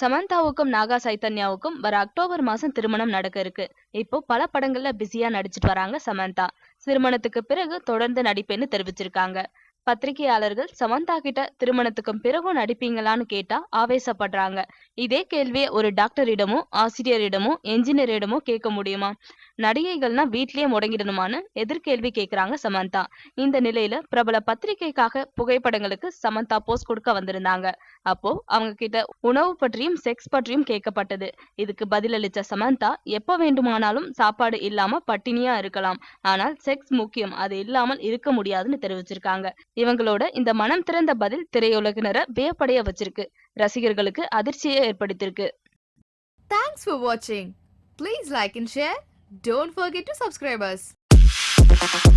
சமந்தாவுக்கும் நாகா சைத்தன்யாவுக்கும் வர அக்டோபர் மாசம் திருமணம் நடக்க இருக்கு. இப்போ பல படங்கள்ல பிஸியா நடிச்சிட்டு வராங்க சமந்தா. திருமணத்துக்கு பிறகு தொடர்ந்து நடிப்பேன்னு தெரிவிச்சிருக்காங்க. பத்திரிகையாளர்கள் சமந்தா கிட்ட திருமணத்துக்கும் பிறகும் நடிப்பீங்களான்னு கேட்டா ஆவேசப்படுறாங்க. இதே கேள்வியை ஒரு டாக்டரிடமோ ஆசிரியரிடமோ என்ஜினியரிடமோ கேட்க முடியுமா? நடிகைகள்னா வீட்லயே முடங்கிடணுமான்னு எதிர்கேள்வி கேக்குறாங்க சமந்தா. இந்த நிலையில பிரபல பத்திரிகைக்காக புகைப்படங்களுக்கு சமந்தா போஸ்ட் கொடுக்க வந்திருந்தாங்க. அப்போ அவங்க கிட்ட உணவு பற்றியும் செக்ஸ் பற்றியும் கேட்கப்பட்டது. இதுக்கு பதிலளிச்ச சமந்தா எப்ப வேண்டுமானாலும் சாப்பாடு இல்லாம பட்டினியா இருக்கலாம். ஆனால் செக்ஸ் முக்கியம் அது இல்லாமல் இருக்க முடியாதுன்னு தெரிவிச்சிருக்காங்க. இவங்களோட இந்த மனம் திறந்த பதில் திரையுலகினரை வியப்படைய வச்சிருக்கு ரசிகர்களுக்கு அதிர்ச்சியை ஏற்படுத்தியிருக்கு thanks for please like like share share. Don't to subscribers subscribe.